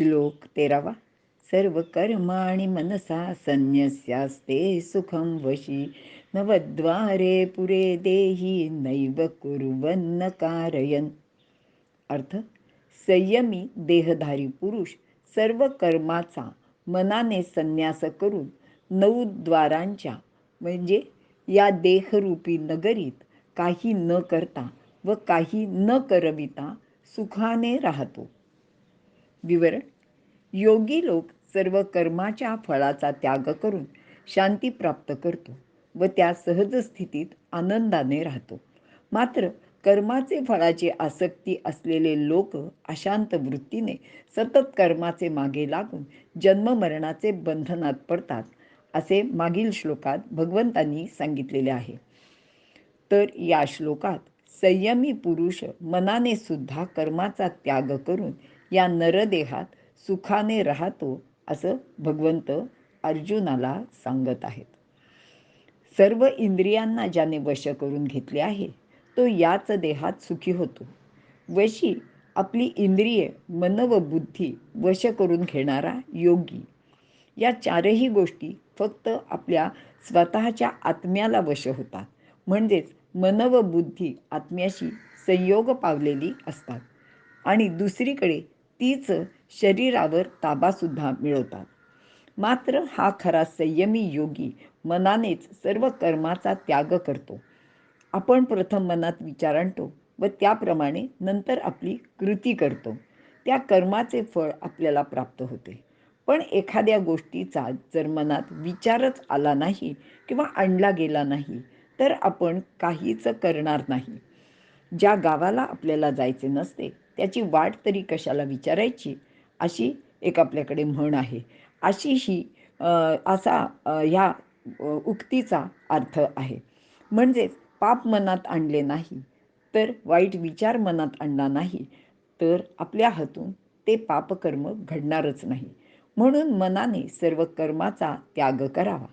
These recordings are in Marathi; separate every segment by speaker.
Speaker 1: श्लोक तेरावा. सर्व कर्माणि मनसा संन्यस्यास्ते सुखं वशी. नवद्वारे पुरे देही नैव कुर्वन्न कारयन. अर्थ संयमी देहधारी पुरुष सर्व कर्माचा मनाने संन्यास करून नऊ द्वारांच्या म्हणजे या देहरूपी नगरीत काही न करता व काही न करविता सुखाने राहतो. विवरण योगी लोक सर्व कर्माच्या फळाचा त्याग करून शांती प्राप्त करतो व त्या सहज स्थितीत आनंदाने राहतो. मात्र कर्माचे फळाची आसक्ती असलेले लोक अशांत वृत्तीने सतत कर्माचे मागे लागून जन्ममरणाचे बंधनात पडतात असे मागील श्लोकात भगवंतांनी सांगितलेले आहे. तर या श्लोकात संयमी पुरुष मनाने सुद्धा कर्माचा त्याग करून या नरदेहात सुखाने राहतो असं भगवंत अर्जुनाला सांगत आहेत. सर्व इंद्रियांना ज्याने वश करून घेतले आहे तो याच देहात सुखी होतो. वशी आपली इंद्रिये मन व बुद्धी वश करून घेणारा योगी. या चारही गोष्टी फक्त आपल्या स्वतःच्या आत्म्याला वश होतात. म्हणजेच मन व बुद्धी आत्म्याशी संयोग पावलेली असतात. आणि दुसरीकडे तीच शरीरावर ताबासुद्धा मिळवतात. मात्र हा खरा संयमी योगी मनानेच सर्व कर्माचा त्याग करतो. आपण प्रथम मनात विचार आणतो व त्याप्रमाणे नंतर आपली कृती करतो. त्या कर्माचे फळ आपल्याला प्राप्त होते. पण एखाद्या गोष्टीचा जर मनात विचारच आला नाही किंवा आणला गेला नाही तर आपण काहीच करणार नाही. ज्या गावाला आपल्याला जायचे नसते त्याची वाट तरी कशाला विचारायची? अशी एक आपल्याकडे म्हण आहे. अशी ही असा ह्या उक्तीचा अर्थ आहे. म्हणजेच पाप मनात आणले नाही तर वाईट विचार मनात आणला नाही तर आपल्या हातून ते पापकर्म घडणारच नाही. म्हणून मनाने सर्व कर्माचा त्याग करावा.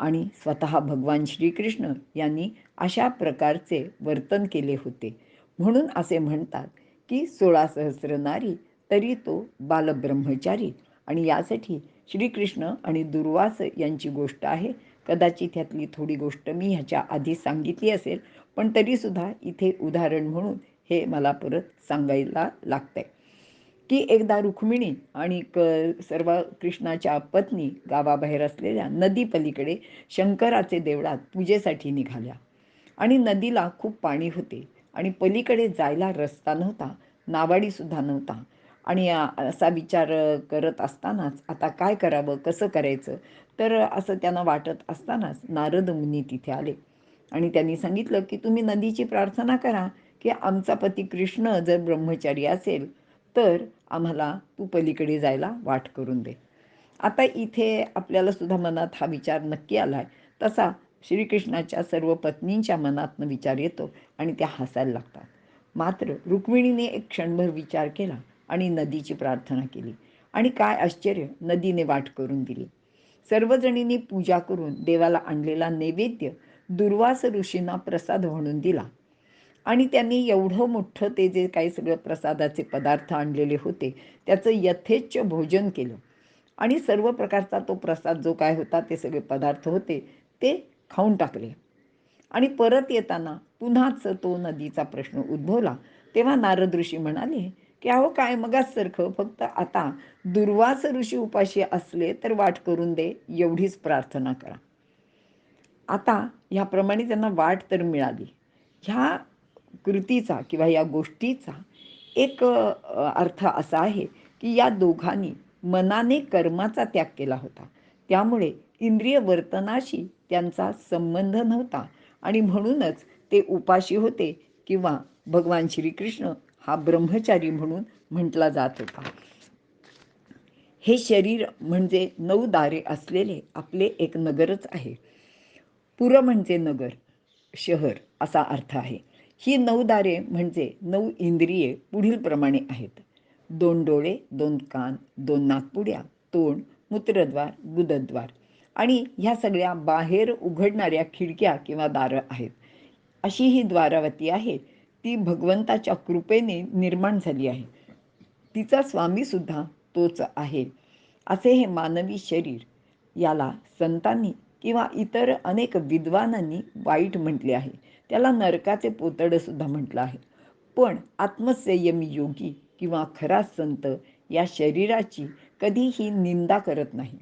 Speaker 1: आणि स्वतः भगवान श्रीकृष्ण यांनी अशा प्रकारचे वर्तन केले होते. म्हणून असे म्हणतात की सोळा सहस्र नारी तरी तो बालब्रह्मचारी. आणि यासाठी श्रीकृष्ण आणि दुर्वास यांची गोष्ट आहे. कदाचित ह्यातली थोडी गोष्ट मी ह्याच्या आधी सांगितली असेल पण तरीसुद्धा इथे उदाहरण म्हणून हे मला परत सांगायला लागतंय. की एकदा रुक्मिणी आणि क सर्व कृष्णाच्या पत्नी गावाबाहेर असलेल्या नदी पलीकडे शंकराचे देवळात पूजेसाठी निघाल्या. आणि नदीला खूप पाणी होते. आणि पलीकडे जायला रस्ता नव्हता. नावाडीसुद्धा नव्हता. आणि असा विचार करत असतानाच आता काय करावं कसं करायचं? तर असं त्यांना वाटत असतानाच नारद मुनी तिथे आले. आणि त्यांनी सांगितलं की तुम्ही नदीची प्रार्थना करा की आमचा पती कृष्ण जर ब्रह्मचारी असेल तर आम्हाला तू पलीकडे जायला वाट करून दे. आता इथे आपल्याला सुद्धा मनात हा विचार नक्की आला आहे तसा श्रीकृष्णाच्या सर्व पत्नींच्या मनातनं विचार येतो आणि त्या हसायला लागतात. मात्र रुक्मिणीने एक क्षणभर विचार केला. आणि नदीची प्रार्थना केली. आणि काय आश्चर्य नदीने वाट करून दिली. सर्वजणींनी पूजा करून देवाला आणलेला नैवेद्य दुर्वास ऋषींना प्रसाद म्हणून दिला. आणि त्यांनी एवढं मोठं ते जे काही सगळं प्रसादाचे पदार्थ आणलेले होते त्याचं यथेच्छ भोजन केलं. आणि सर्व प्रकारचा तो प्रसाद जो काय होता ते सगळे पदार्थ होते ते खाऊन टाकले. आणि परत येताना पुन्हाच तो नदीचा प्रश्न उद्भवला. तेव्हा नारद ऋषी म्हणाले की अहो काय मगाचसारखं फक्त आता दुर्वास ऋषी उपाशी असले तर वाट करून दे एवढीच प्रार्थना करा. आता ह्याप्रमाणे त्यांना वाट तर मिळाली. ह्या कृतीचा किंवा या गोष्टीचा एक अर्थ असा आहे की या दोघांनी मनाने कर्माचा त्याग केला होता. त्यामुळे इंद्रिय वर्तनाशी त्यांचा संबंध नव्हता. आणि म्हणूनच ते उपाशी होते किंवा भगवान श्रीकृष्ण हा ब्रह्मचारी म्हणून म्हटला जात होता. हे शरीर म्हणजे नऊ दारे असलेले आपले एक नगरच आहे. पुर म्हणजे नगर शहर असा अर्थ आहे. ही नऊ दारे म्हणजे नऊ इंद्रिये पुढील प्रमाणे आहेत. दोन डोळे दोन कान दोन नाकपुड्या तोंड मूत्रद्वार गुदद्वार आणि ह्या सगळ्या बाहेर उघडणाऱ्या खिडक्या किंवा दारं आहेत. अशी ही द्वारावती आहे. ती भगवंताच्या कृपेने निर्माण झाली आहे. तिचा स्वामीसुद्धा तोच आहे. असे हे मानवी शरीर याला संतांनी किंवा इतर अनेक विद्वानांनी वाईट म्हटले आहे. त्याला नरकाचे पोतडंसुद्धा म्हटलं आहे. पण आत्मसंयमी योगी किंवा खरा संत या शरीराची कधीही निंदा करत नाही.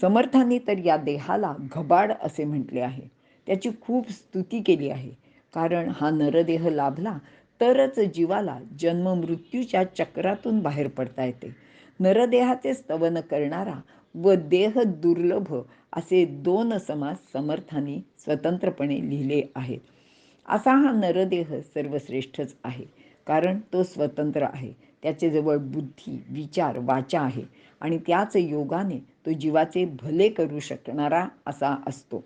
Speaker 1: समर्थांनी तर या देहाला घबाड असे म्हटले आहे. त्याची खूप स्तुती केली आहे. कारण हा नरदेह लाभला तरच जीवाला जन्म मृत्यूच्या चक्रातून बाहेर पडता येते. नरदेहाचे स्तवन करणारा व देह दुर्लभ असे दोन समास समर्थांनी स्वतंत्रपणे लिहिले आहेत. असा हा नरदेह सर्वश्रेष्ठच आहे कारण तो स्वतंत्र आहे. त्याच्याजवळ बुद्धी विचार वाचा आहे आणि त्याच योगाने तो जीवाचे भले करू शकणारा असा असतो.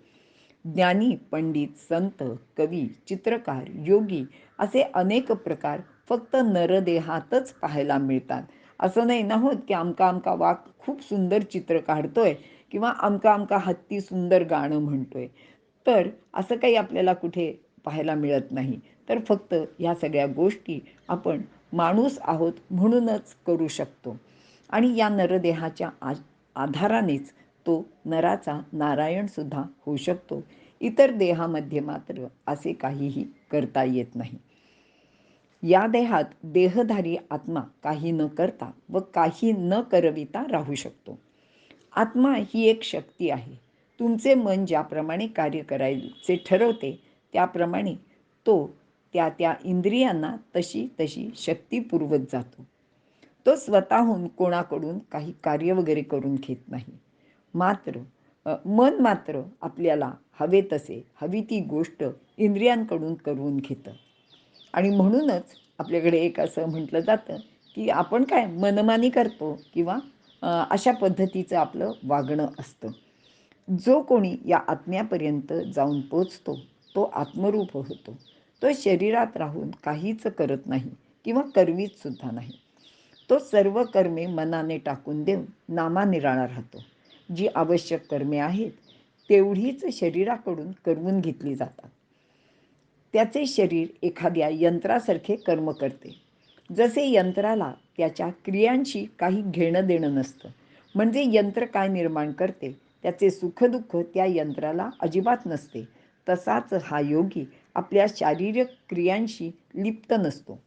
Speaker 1: ज्ञानी पंडित संत कवी चित्रकार योगी असे अनेक प्रकार फक्त नरदेहातच पाहायला मिळतात. असं नाही ना होत की आमका आमका वाघ खूप सुंदर चित्र काढतोय किंवा आमका आमका हत्ती सुंदर गाणं म्हणतोय. तर असं काही आपल्याला कुठे पाहायला मिळत नाही. तर फक्त ह्या सगळ्या गोष्टी आपण माणूस आहोत म्हणूनच करू शकतो. आणि या नरदेहाच्या आ आधारानेच तो नराचा नारायणसुद्धा होऊ शकतो. इतर देहामध्ये मात्र असे काहीही करता येत नाही. या देहात देहधारी आत्मा काही न करता व काही न करविता राहू शकतो. आत्मा ही एक शक्ती आहे. तुमचे मन ज्याप्रमाणे कार्य करायचे ठरवते त्याप्रमाणे तो त्या त्या इंद्रियांना तशी तशी शक्ती पुरवत जातो. तो स्वतःहून कोणाकडून काही कार्य वगैरे करून घेत नाही. मात्र मन मात्र आपल्याला हवे तसे हवी ती गोष्ट इंद्रियांकडून करून घेतं. आणि म्हणूनच आपल्याकडे एक असं म्हटलं जातं की आपण काय मनमानी करतो किंवा अशा पद्धतीचं आपलं वागणं असतं. जो कोणी या आत्म्यापर्यंत जाऊन पोचतो तो आत्मरूप होतो. तो शरीरात राहून काहीच करत नाही किंवा करवीत सुद्धा नाही. तो सर्व कर्मे मनाने टाकून देऊन नामानिराळा राहतो. जी आवश्यक कर्मे आहेत तेवढीच शरीराकडून करवून घेतली जातात. त्याचे शरीर एखाद्या यंत्रासारखे कर्म करते. जसे यंत्राला त्याच्या क्रियांशी काही घेणं देणं नसतं. म्हणजे यंत्र काय निर्माण करते त्याचे सुखदुःख त्या यंत्राला अजिबात नसते. तसाच हा योगी आपल्या शारीरिक क्रियांशी लिप्त नसतो.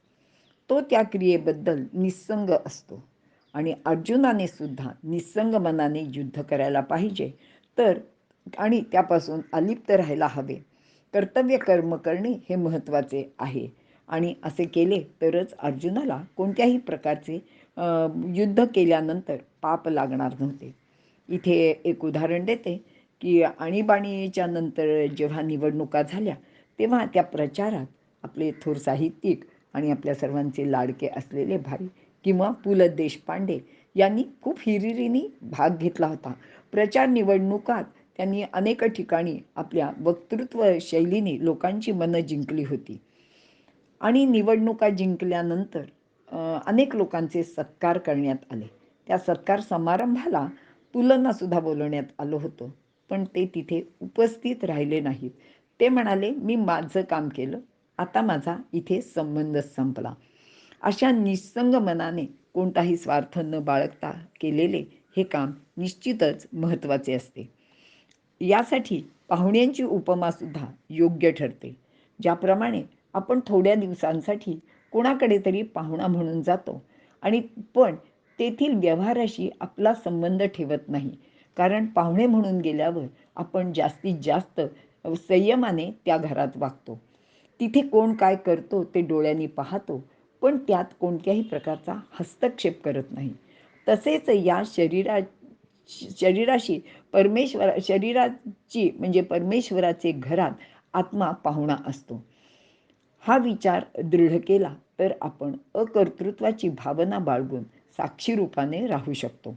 Speaker 1: तो त्या क्रियेबद्दल निस्संग असतो. आणि अर्जुनाने सुद्धा निस्संग मनाने युद्ध करायला पाहिजे. तर आणि त्यापासून अलिप्त राहायला हवे. कर्तव्य कर्म करणे हे महत्त्वाचे आहे. आणि असे केले तरच अर्जुनाला कोणत्याही प्रकारचे युद्ध केल्यानंतर पाप लागणार नव्हते. इथे एक उदाहरण देते की आणीबाणीच्या नंतर जेव्हा निवडणुका झाल्या तेव्हा त्या प्रचारात आपले थोर साहित्यिक आणि आपल्या सर्वांचे लाडके असलेले भाई किंवा पु ल देशपांडे यांनी खूप हिरिरीने भाग घेतला होता. प्रचार निवडणुकात त्यांनी अनेक ठिकाणी आपल्या वक्तृत्व शैलीने लोकांची मनं जिंकली होती. आणि निवडणुका जिंकल्यानंतर अनेक लोकांचे सत्कार करण्यात आले. त्या सत्कार समारंभाला पुलंनासुद्धा बोलवण्यात आलं होतं. पण ते तिथे उपस्थित राहिले नाहीत. ते म्हणाले मी माझं काम केलं. आता माझा इथे संबंध संपला. अशा निस्संग मनाने कोणताही स्वार्थ न बाळगता केलेले हे काम निश्चितच महत्त्वाचे असते. यासाठी पाहुण्यांची उपमासुद्धा योग्य ठरते. ज्याप्रमाणे आपण थोड्या दिवसांसाठी कोणाकडे तरी पाहुणा म्हणून जातो आणि पण तेथील व्यवहाराशी आपला संबंध ठेवत नाही. कारण पाहुणे म्हणून गेल्यावर आपण जास्तीत जास्त संयमाने त्या घरात वागतो. तिथे कोण काय करतो ते डोळ्यांनी पाहतो पण त्यात कोणत्याही प्रकारचा हस्तक्षेप करत नाही. तसेच या शरीरा शरीराशी परमेश्वरा शरीराची म्हणजे परमेश्वराचे घरात आत्मा पाहुणा असतो. हा विचार दृढ केला तर आपण अकर्तृत्वाची भावना बाळगून साक्षी रूपाने राहू शकतो.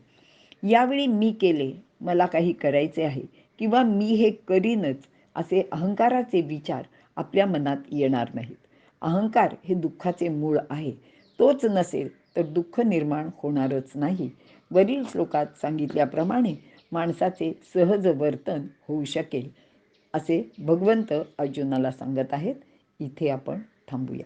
Speaker 1: यावेळी मी केले मला काही करायचे आहे किंवा मी हे करीनच असे अहंकाराचे विचार आपल्या मनात येणार नाहीत. अहंकार हे दुःखाचे मूळ आहे. तोच नसेल तर दुःख निर्माण होणारच नाही. वरील श्लोकात सांगितल्याप्रमाणे माणसाचे सहज वर्तन होऊ शकेल असे भगवंत अर्जुनाला सांगत आहेत. इथे आपण थांबूया.